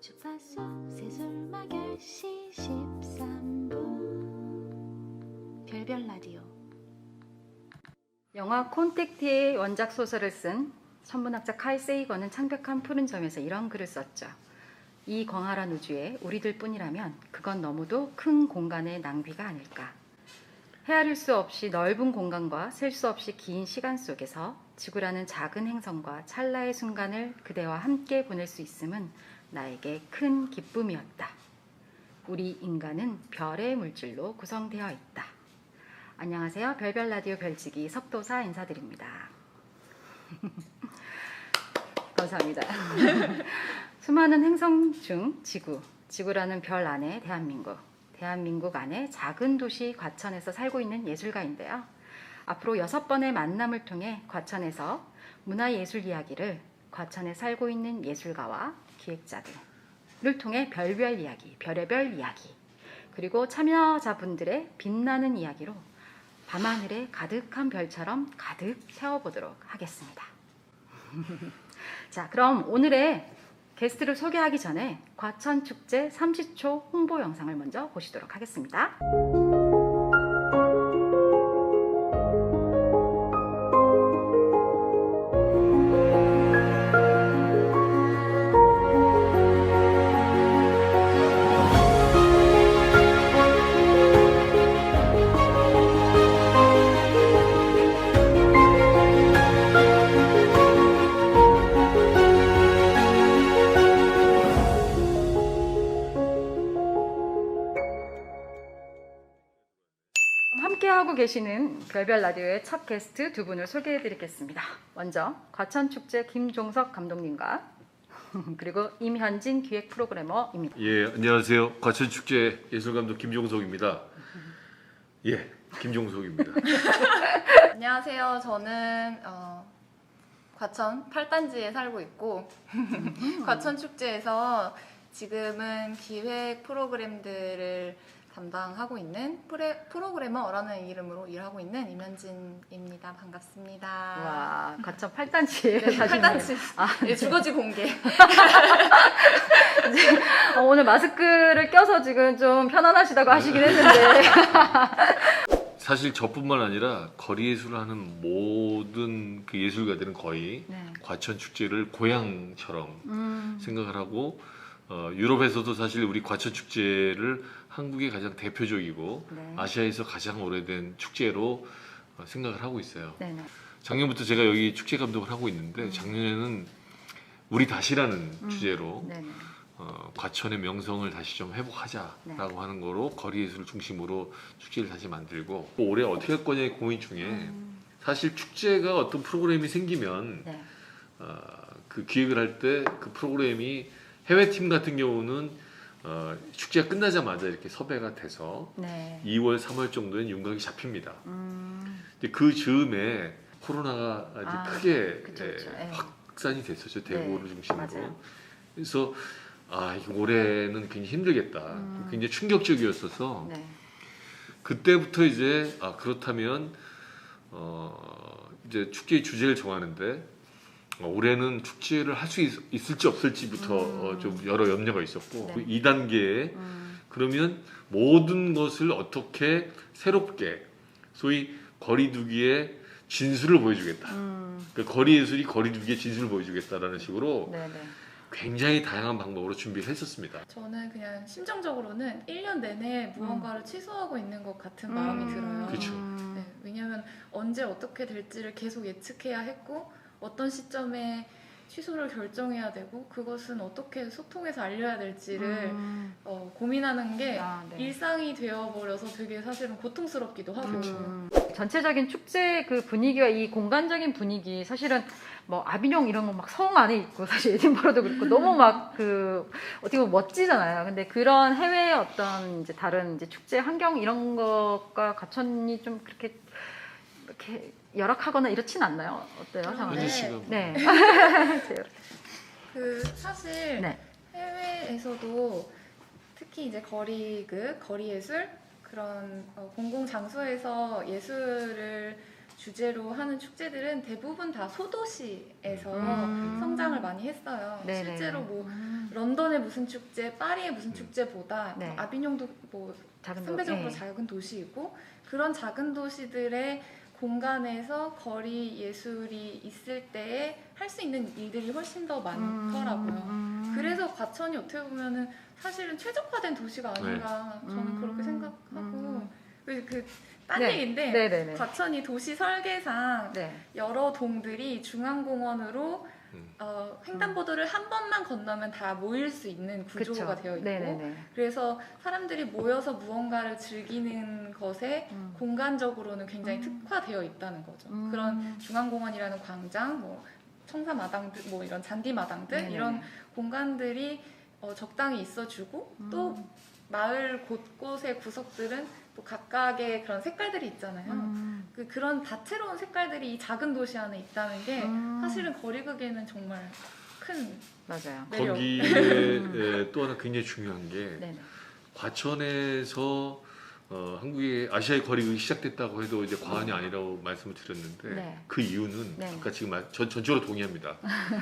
주파수 세술마 결시 13부 별별 라디오 영화 콘택트의 원작 소설을 쓴 천문학자 칼 세이건은 창백한 푸른 점에서 이런 글을 썼죠. 이 광활한 우주에 우리들 뿐이라면 그건 너무도 큰 공간의 낭비가 아닐까. 헤아릴 수 없이 넓은 공간과 셀 수 없이 긴 시간 속에서 지구라는 작은 행성과 찰나의 순간을 그대와 함께 보낼 수 있음은 나에게 큰 기쁨이었다. 우리 인간은 별의 물질로 구성되어 있다. 안녕하세요. 별별 라디오 별지기 석도사 인사드립니다. 감사합니다. 수많은 행성 중 지구, 지구라는 별 안에 대한민국, 대한민국 안에 작은 도시 과천에서 살고 있는 예술가인데요. 앞으로 여섯 번의 만남을 통해 과천에서 문화예술 이야기를 과천에 살고 있는 예술가와 기획자들을 통해 별별 이야기, 별의별 이야기, 그리고 참여자분들의 빛나는 이야기로 밤하늘에 가득한 별처럼 가득 채워보도록 하겠습니다. 자, 그럼 오늘의 게스트를 소개하기 전에 과천 축제 30초 홍보 영상을 먼저 보시도록 하겠습니다. 함께하고 계시는 별별 라디오의 첫 게스트 두 분을 소개해 드리겠습니다. 먼저 과천 축제 김종석 감독님과 그리고 임현진 기획 프로그래머입니다. 예, 안녕하세요. 과천축제 예술감독 김종석입니다. 예, 김종석입니다. 안녕하세요. 저는 어, 과천 팔단지에 살고 있고 과천 축제에서 지금은 기획 프로그램들을 담당하고 있는 프레, 프로그래머라는 이름으로 일하고 있는 임현진입니다. 반갑습니다. 와, 과천 팔단지에 네, 사시는 팔단지 아, 네, 주거지 공개. 어, 오늘 마스크를 껴서 지금 좀 편안하시다고 하시긴 했는데 사실 저뿐만 아니라 거리 예술을 하는 모든 그 예술가들은 거의 네. 과천 축제를 고향처럼 음, 생각을 하고 어, 유럽에서도 사실 우리 과천 축제를 한국의 가장 대표적이고 네. 아시아에서 가장 오래된 축제로 어, 생각을 하고 있어요. 네네. 작년부터 제가 여기 축제 감독을 하고 있는데 작년에는 우리 다시라는 음. 주제로 네네. 어, 과천의 명성을 다시 좀 회복하자라고 하는 거로 거리 예술을 중심으로 축제를 다시 만들고 또 올해 어떻게 할 거냐의 고민 중에 음, 사실 축제가 어떤 프로그램이 생기면 네. 어, 그 기획을 할 때 그 프로그램이 해외 팀 같은 경우는 어, 축제가 끝나자마자 이렇게 섭외가 돼서 네. 2월, 3월 정도엔 윤곽이 잡힙니다. 음, 근데 그 즈음에 코로나가 아주 아, 크게 그쵸, 예, 그쵸. 예. 확산이 됐었죠 대구를 네, 중심으로. 맞아요. 그래서 아 올해는 굉장히 힘들겠다. 음. 굉장히 충격적이었어서 네. 그때부터 이제 아 그렇다면 어 이제 축제의 주제를 정하는데 어, 올해는 축제를 할 수 있을지 없을지부터 음. 어, 좀 여러 염려가 있었고 네. 그 2단계에 음, 그러면 모든 것을 어떻게 새롭게 소위 거리두기의 진수를 보여주겠다. 음, 그 거리 예술이 거리두기의 진수를 보여주겠다라는 식으로 네네. 굉장히 다양한 방법으로 준비를 했었습니다. 저는 그냥 심정적으로는 1년 내내 무언가를 취소하고 있는 것 같은 마음이 음, 들어요. 음, 네, 왜냐하면 언제 어떻게 될지를 계속 예측해야 했고 어떤 시점에 취소를 결정해야 되고 그것은 어떻게 소통해서 알려야 될지를 음, 어, 고민하는 게 아, 네. 일상이 되어버려서 되게 사실은 고통스럽기도 하고 음, 전체적인 축제 그 분위기와 이 공간적인 분위기 사실은 뭐 아비뇽 이런 거 막 성 안에 있고 사실 에딘버러도 그렇고 너무 막 그 어떻게 보면 멋지잖아요. 근데 그런 해외의 어떤 이제 다른 이제 축제 환경 이런 것과 가천이 좀 그렇게 이렇게 열악하거나 이렇진 않나요? 어때요, 그럼 상황이? 네. 지금 네. 그 사실 네. 해외에서도 특히 이제 거리극, 거리 예술 그런 어, 공공 장소에서 예술을 주제로 하는 축제들은 대부분 다 소도시에서 음. 성장을 많이 했어요. 네네. 실제로 뭐 음. 런던의 무슨 축제, 파리의 무슨 축제보다 네. 뭐 아비뇽도 뭐 작은 도- 상대적으로 네. 작은 도시이고 그런 작은 도시들의 공간에서 거리 예술이 있을 때에 할 수 있는 일들이 훨씬 더 많더라고요. 음. 그래서 과천이 어떻게 보면은 사실은 최적화된 도시가 아닌가 저는 음. 그렇게 생각하고 음. 그딴 네. 얘기인데 네네네. 과천이 도시 설계상 네. 여러 동들이 중앙공원으로 음. 어, 횡단보도를 한 번만 건너면 다 모일 수 있는 구조가 그쵸. 되어 있고 네네네. 그래서 사람들이 모여서 무언가를 즐기는 것에 음. 공간적으로는 굉장히 음. 특화되어 있다는 거죠. 음. 그런 중앙공원이라는 광장, 뭐 청사마당들, 뭐 이런 잔디마당들 네네네. 이런 공간들이 어, 적당히 있어주고 음. 또 마을 곳곳의 구석들은 또 각각의 그런 색깔들이 있잖아요. 음. 그 그런 다채로운 색깔들이 이 작은 도시 안에 있다는 게 음. 사실은 거리극에는 정말 큰 맞아요. 매력. 거기에 에, 또 하나 굉장히 중요한 게 네네. 과천에서 어, 한국의 아시아의 거리가 시작됐다고 해도 이제 과언이 아니라고 말씀을 드렸는데 네. 그 이유는 네. 아까 지금 말- 전, 전적으로 동의합니다.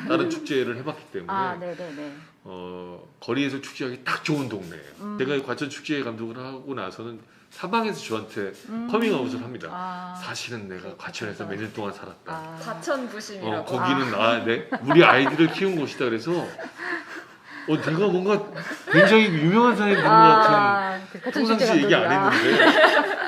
다른 축제를 해봤기 때문에 아, 네네네. 어, 거리에서 축제하기 딱 좋은 동네예요. 음. 제가 과천 축제 감독을 하고 나서는 사방에서 저한테 음. 커밍아웃을 합니다. 아. 사실은 내가. 과천에서 몇 년 동안 살았다. 아. 과천 부심이라고. 어, 거기는 나, 내, 우리 아이들을 키운 곳이다 그래서 어, 내가 뭔가 굉장히 유명한 사람이 된것 같은 아, 그 평상시 얘기 안. 했는데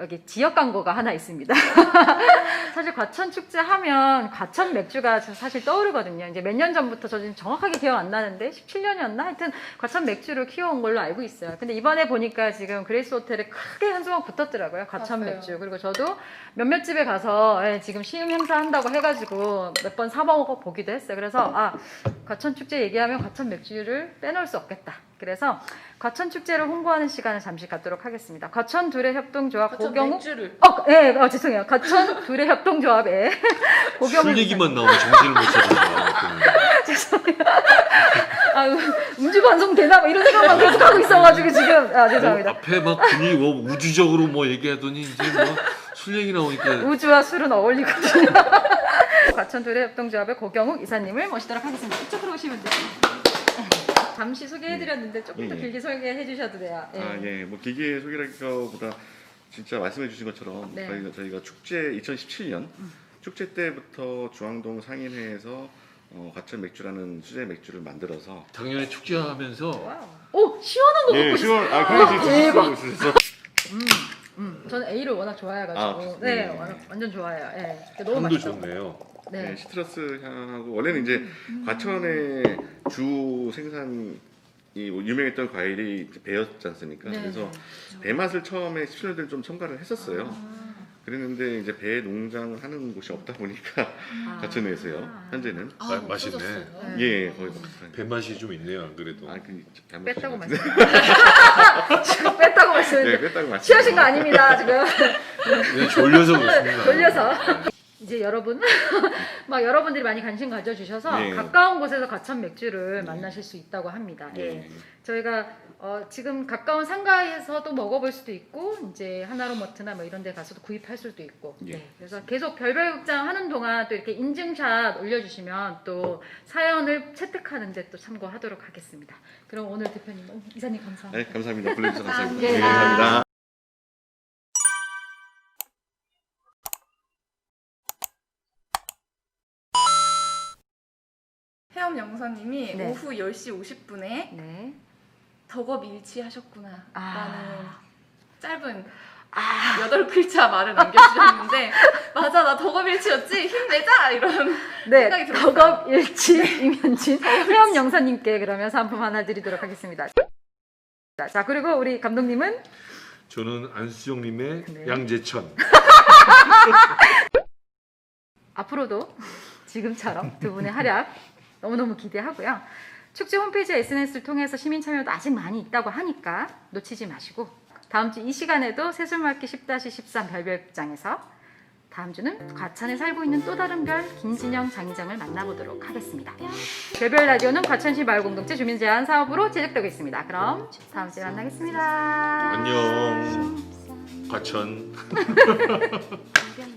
여기 지역 광고가 하나 있습니다. 사실 과천 축제 하면 과천 맥주가 저 사실 떠오르거든요. 이제 몇 년 전부터 저 지금 정확하게 기억 안 나는데 17년이었나? 하여튼 과천 맥주를 키워온 걸로 알고 있어요. 근데 이번에 보니까 지금 그레이스 호텔에 크게 한 조각 붙었더라고요. 과천 맞아요. 맥주. 그리고 저도 몇몇 집에 가서 예, 지금 시음 행사 한다고 해가지고 몇 번 사먹어 보기도 했어요. 그래서 아 과천 축제 얘기하면 과천 맥주를 빼놓을 수 없겠다. 그래서 과천 축제를 홍보하는 시간을 잠시 갖도록 하겠습니다. 과천 둘의 협동조합 과천 고경욱 맥주를 어, 예, 어, 죄송해요. 과천 둘의 협동조합에 고경욱 술 얘기만 나오면 정신을 못 차리죠. 아, 음주 반송 되나 뭐 이런 생각만 계속 하고 있어가지고 지금 아 죄송합니다. 앞에 막 분위기 뭐 우주적으로 뭐 얘기하더니 이제 뭐 술 얘기 나오니까 우주와 술은 어울리거든요. 과천 둘의 협동조합의 고경욱 이사님을 모시도록 하겠습니다. 이쪽으로 오시면 돼요. 잠시 소개해드렸는데 조금 더 예, 예. 길게 소개해 주셔도 돼요. 예. 아, 예. 뭐 기계 소개라기보다 진짜 말씀해 주신 것처럼 네. 음. 저희가 저희가 축제 2017년 축제 때부터 중앙동 상인회에서 어, 과천 맥주라는 수제 맥주를 만들어서 작년에 축제하면서 와우. 오 시원한 거 예, 먹고 싶어. 시원 아, 그래서 대박. 있어서 음, 음. 저는 A를 워낙 좋아해가지고 아. 네, 네. 완- 완전 좋아해요. 예. 너무 향도 맛있어. 좋네요. 네. 네, 시트러스 향하고 원래는 이제 음. 과천의 주 생산이 뭐 유명했던 과일이 배였지 않습니까? 네. 그래서 배 맛을 처음에 17년들 좀 첨가를 했었어요. 아. 그랬는데 이제 배 농장 하는 곳이 없다 보니까 아. 과천에서요. 현재는 아, 마- 맛있네. 없어졌어요. 네. 예, 거의 없어요. 배맛이 좀 있네요, 안 그래도. 아, 그 잘못 뺐다고 말씀. 지금 뺐다고. 말씀했는데 네, 뺐다고 말씀. 취하신 거 아닙니다 지금. 그냥 졸려서 그렇습니다. 졸려서. 이제 여러분 막 여러분들이 많이 관심 가져주셔서 예. 가까운 곳에서 과천 맥주를 만나실 수 있다고 합니다. 예. 네. 저희가 어, 지금 가까운 상가에서도 먹어볼 수도 있고 이제 하나로마트나 뭐 이런 데 가서도 구입할 수도 있고 예. 네, 그래서 계속 별별 극장 하는 동안 또 이렇게 인증샷 올려주시면 또 사연을 채택하는데 또 참고하도록 하겠습니다. 그럼 오늘 대표님 어, 이사님 감사합니다. 네, 감사합니다. 불러주셔서 감사합니다. 예. 네, 감사합니다. 해엄 영사님이 네. 오후 10시 50분에 네. 덕어 밀치하셨구나 라는 아. 짧은 아. 여덟 글자 말을 남겨주셨는데 맞아 나 덕어 밀치였지 힘내자 이런 네, 생각이 들었어요. 덕업 일치 이면진 회원 영사님께 그러면 상품 하나 드리도록 하겠습니다. 자, 자 그리고 우리 감독님은 저는 안수정님의 네. 양재천. 앞으로도 지금처럼 두 분의 활약 너무너무 기대하고요. 축제 홈페이지 SNS를 통해서 시민 참여도 아직 많이 있다고 하니까 놓치지 마시고 다음 주 이 시간에도 새술맞기 10-13 별별장에서 다음 주는 과천에 살고 있는 또 다른 별 김진영 장장을 만나보도록 하겠습니다. 별별 라디오는 과천시 마을 공동체 주민제한 사업으로 제작되고 있습니다. 그럼 다음 주에 만나겠습니다. 안녕. 과천.